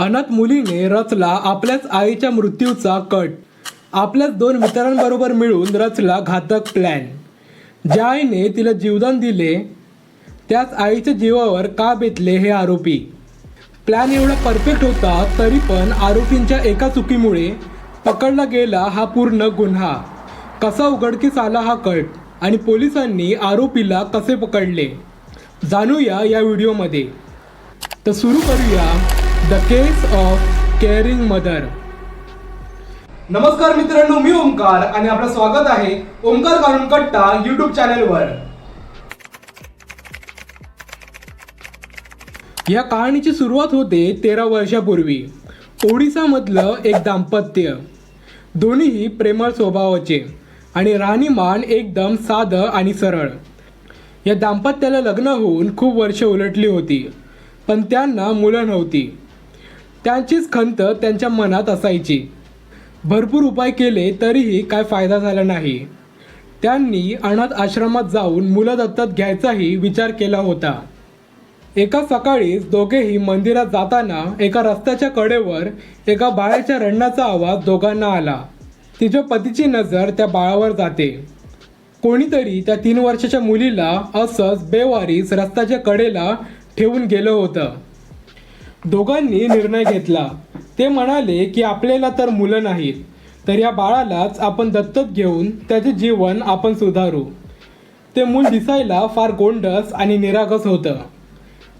अनाथ मुलीने रचला आपल्याच आईच्या मृत्यूचा कट. आपल्याच दोन मित्रांबरोबर मिळून रचला घातक प्लॅन ज्या आईने तिला जीवदान दिले त्याच आईच्या जीवावर का बेतले हे आरोपी? प्लॅन एवढा परफेक्ट होता तरी पण आरोपींच्या एका चुकीमुळे पकडला गेला हा पूर्ण गुन्हा. कसा उघडकीस आला हा कट आणि पोलिसांनी आरोपीला कसे पकडले? जाणूया या व्हिडिओमध्ये. तर सुरू करूया. The case of caring mother नमस्कार मित्रांनो मी ओमकार आणि आपलं स्वागत आहे ओमकार काढून कट्टा युट्यूब चॅनलवर या कहाणीची सुरुवात होते तेरा वर्षापूर्वी. ओडिसामधलं एक दाम्पत्य. दोन्हीही प्रेमळ स्वभावाचे आणि राहणीमान एकदम साधं आणि सरळ. या दाम्पत्याला लग्न होऊन खूप वर्ष उलटली होती पण त्यांना मुलं नव्हती. त्यांचीच खंत त्यांच्या मनात असायची. भरपूर उपाय केले तरीही काय फायदा झाला नाही. त्यांनी अनाथ आश्रमात जाऊन मुलं दत्तक घ्यायचाही विचार केला होता. एका सकाळीच दोघेही मंदिरात जाताना एका रस्त्याच्या कडेवर एका बाळाच्या रडण्याचा आवाज दोघांना आला. तिच्या पतीची नजर त्या बाळावर जाते. कोणीतरी त्या तीन वर्षाच्या मुलीला असंच बेवारीस रस्त्याच्या कडेला ठेवून गेलं होतं. दोघांनी निर्णय घेतला. ते म्हणाले की आपल्याला तर मुलं नाहीत तर या बाळालाच आपण दत्तक घेऊन त्याचे जीवन आपण सुधारू. ते मूल दिसायला फार गोंडस आणि निरागस होतं.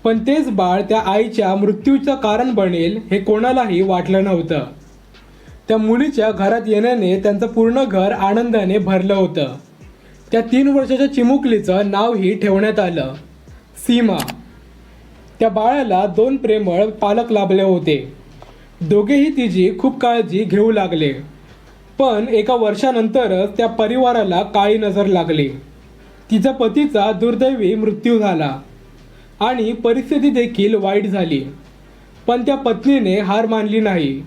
पण तेच बाळ त्या आईच्या मृत्यूचं कारण बनेल हे कोणालाही वाटलं नव्हतं. त्या मुलीच्या घरात येण्याने त्यांचं पूर्ण घर आनंदाने भरलं होतं. त्या तीन वर्षाच्या चिमुकलीचं नावही ठेवण्यात आलं. सीमा. त्या बाळाला दोन प्रेमळ पालक लाभले होते. दोघेही तिची खूप काळजी घेऊ लागले. पण एका वर्षानंतरच त्या परिवाराला काळी नजर लागली. तिच्या पतीचा दुर्दैवी मृत्यू झाला आणि परिस्थिती देखील वाईट झाली. पण त्या पत्नीने हार मानली नाही.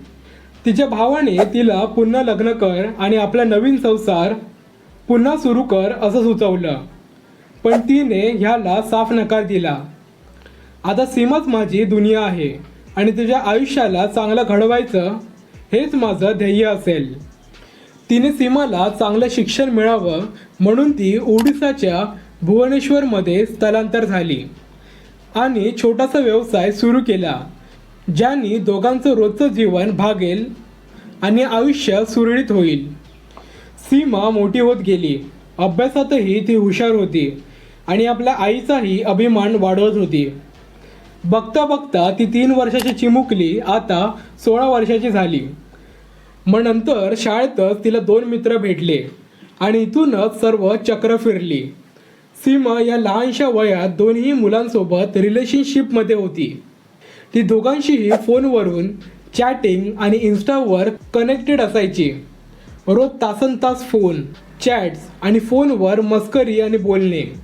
तिच्या भावाने तिला पुन्हा लग्न कर आणि आपला नवीन संसार पुन्हा सुरू कर असं सुचवलं. पण तिने ह्याला साफ नकार दिला. आता सीमाच माझी दुनिया आहे आणि तुझ्या आयुष्याला चांगलं घडवायचं हेच माझं ध्येय असेल. तिने सीमाला चांगलं शिक्षण मिळावं म्हणून ती ओडिसाच्या भुवनेश्वरमध्ये स्थलांतर झाली आणि छोटासा व्यवसाय सुरू केला ज्याने दोघांचं रोजचं जीवन भागेल आणि आयुष्य सुरळीत होईल. सीमा मोठी होत गेली. अभ्यासातही ती हुशार होती आणि आपल्या आईचाही अभिमान वाढवत होती. बघता बघता ती तीन वर्षाची चिमुकली आता सोळा वर्षाची झाली. मग नंतर शाळेतच तिला दोन मित्र भेटले आणि इथूनच सर्व चक्र फिरली. सीमा या लहानशा वयात दोन्ही मुलांसोबत रिलेशनशिपमध्ये होती. ती दोघांशीही फोनवरून चॅटिंग आणि इन्स्टावर कनेक्टेड असायची. रोज तासन तास फोन चॅट्स आणि फोनवर मस्करी आणि बोलणे.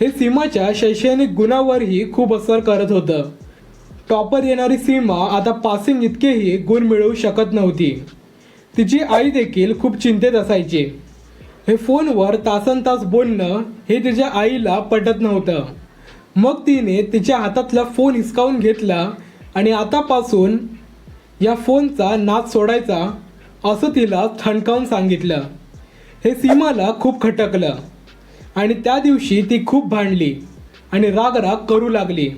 हे सीमाच्या शैक्षणिक गुणावरही खूप असर करत होतं. टॉपर येणारी सीमा आता पासिंग इतकेही गुण मिळवू शकत नव्हती. तिची आई देखील खूप चिंतेत असायची. हे फोनवर तासन तास बोलणं हे तिच्या आईला पटत नव्हतं. मग तिने तिच्या हातातला फोन हिसकावून घेतला आणि आतापासून या फोनचा नाच सोडायचा असं तिला ठणकावून सांगितलं. हे सीमाला खूप खटकलं. आणि त्या दिवशी ती खूप भांडली आणि रागराग करू लागली.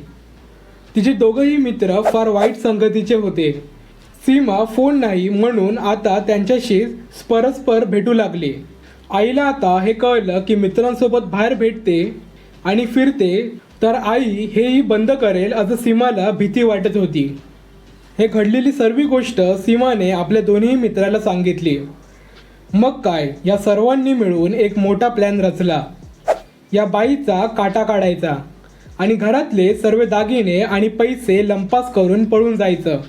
तिचे दोघंही मित्र फार वाईट संगतीचे होते. सीमा फोन नाही म्हणून आता त्यांच्याशी परस्पर भेटू लागली. आईला आता हे कळलं की मित्रांसोबत बाहेर भेटते आणि फिरते तर आई हेही बंद करेल असं सीमाला भीती वाटत होती. हे घडलेली सर्व गोष्ट सीमाने आपल्या दोन्ही मित्राला सांगितली. मग काय? या सर्वांनी मिळून एक मोठा प्लॅन रचला. या बाईचा काटा काढायचा आणि घरातले सर्व दागिने आणि पैसे लंपास करून पळून जायचं.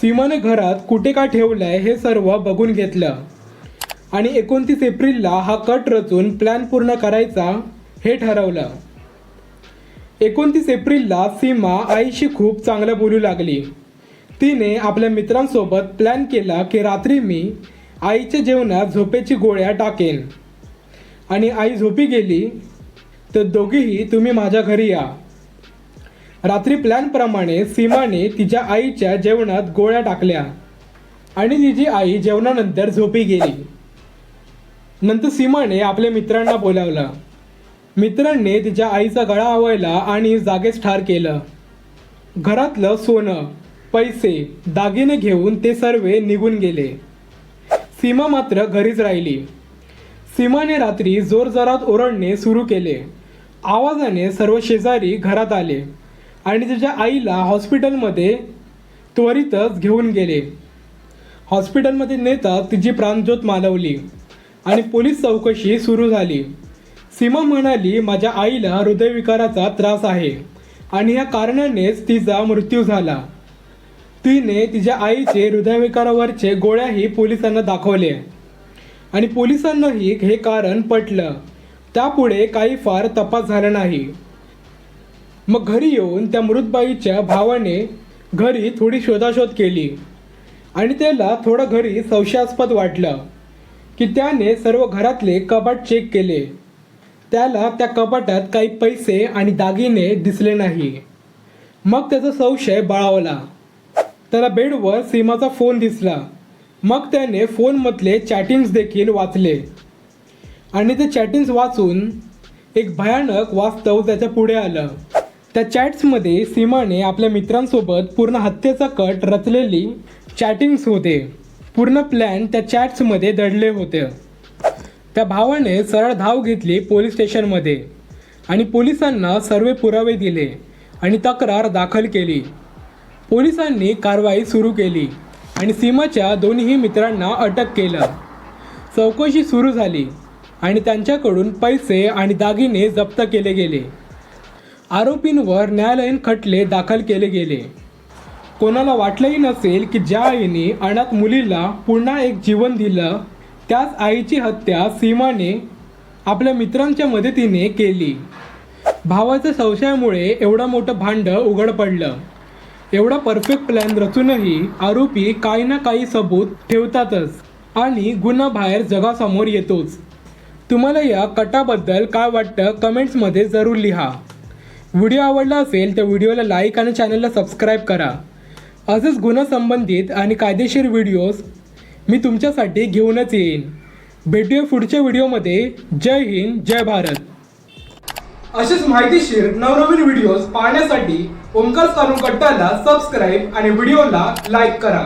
सीमाने घरात कुठे का ठेवलंय हे सर्व बघून घेतलं. आणि एकोणतीस एप्रिलला हा कट रचून प्लॅन पूर्ण करायचा हे ठरवलं. एकोणतीस एप्रिलला सीमा आईशी खूप चांगलं बोलू लागली. तिने आपल्या मित्रांसोबत प्लॅन केला की रात्री मी आईच्या जेवणात झोपेची गोळ्या टाकेन. आणि आई झोपी गेली तर दोघीही तुम्ही माझ्या घरी या. रात्री प्लॅनप्रमाणे सीमाने तिच्या आईच्या जेवणात गोळ्या टाकल्या आणि तिची आई जेवणानंतर झोपी गेली. नंतर सीमाने आपल्या मित्रांना बोलावलं. मित्रांनी तिच्या आईचा गळा आवळला आणि जागेच ठार केलं. घरातलं सोनं पैसे दागिने घेऊन ते सर्व निघून गेले. सीमा मात्र घरीच राहिली. सीमाने रात्री जोरजोरात ओरडणे सुरू केले. आवाजाने सर्व शेजारी घरात आले आणि तिच्या आईला हॉस्पिटलमध्ये त्वरितच घेऊन गेले. हॉस्पिटलमध्ये नेताच तिची प्राणज्योत मालवली आणि पोलीस चौकशी सुरू झाली. सीमा म्हणाली माझ्या आईला हृदयविकाराचा त्रास आहे आणि या कारणानेच तिचा मृत्यू झाला. तिने तिच्या आईचे हृदयविकारावरचे गोळ्याही पोलिसांना दाखवले. आणि पोलिसांनाही हे कारण पटलं. त्यापुढे काही फार तपास झाला नाही. मग घरी येऊन त्या मृतबाईच्या भावाने घरी थोडी शोधाशोध केली. आणि त्याला थोडं घरी संशयास्पद वाटलं की त्याने सर्व घरातले कपाट चेक केले. त्याला त्या कपाटात काही पैसे आणि दागिने दिसले नाही. मग त्याचा संशय बळावला. त्याला बेडवर सीमाचा फोन दिसला. मग त्याने फोनमधले चॅटिंग्स देखील वाचले. आणि ते चॅटिंग्स वाचून एक भयानक वास्तव त्याच्या पुढे आलं. त्या चॅट्समध्ये सीमाने आपल्या मित्रांसोबत पूर्ण हत्येचा कट रचलेली चॅटिंग्स होते. पूर्ण प्लॅन त्या चॅट्समध्ये दडले होते. त्या भावाने सरळ धाव घेतली पोलीस स्टेशनमध्ये आणि पोलिसांना सर्व पुरावे दिले आणि तक्रार दाखल केली. पोलिसांनी कारवाई सुरू केली. आणि सीमाच्या दोन्ही मित्रांना अटक केलं. चौकशी सुरू झाली आणि त्यांच्याकडून पैसे आणि दागिने जप्त केले गेले. आरोपींवर न्यायालयीन खटले दाखल केले गेले. कोणाला वाटलंही नसेल की ज्या आईने अनाथ मुलीला पुन्हा एक जीवन दिलं त्याच आईची हत्या सीमाने आपल्या मित्रांच्या मदतीने केली. भावाच्या संशयामुळे एवढं मोठं भांडं उघड पडलं. एवढा परफेक्ट प्लॅन रचूनही आरोपी काही ना काही सबूत ठेवतातच आणि गुन्हा बाहेर जगासमोर येतोच. तुम्हाला या कटाबद्दल काय वाटतं कमेंट्समध्ये जरूर लिहा. व्हिडिओ आवडला असेल तर व्हिडिओला लाईक आणि चॅनलला सबस्क्राईब करा. असेच गुन्हा आणि कायदेशीर व्हिडिओज मी तुमच्यासाठी घेऊनच येईन. भेटूया पुढच्या व्हिडिओमध्ये जय हिंद जय भारत. असेच माहितीशीर नवनवीन व्हिडिओज पाहण्यासाठी ओंकार सानू कट्टाला सबस्क्राईब आणि व्हिडिओला लाईक करा.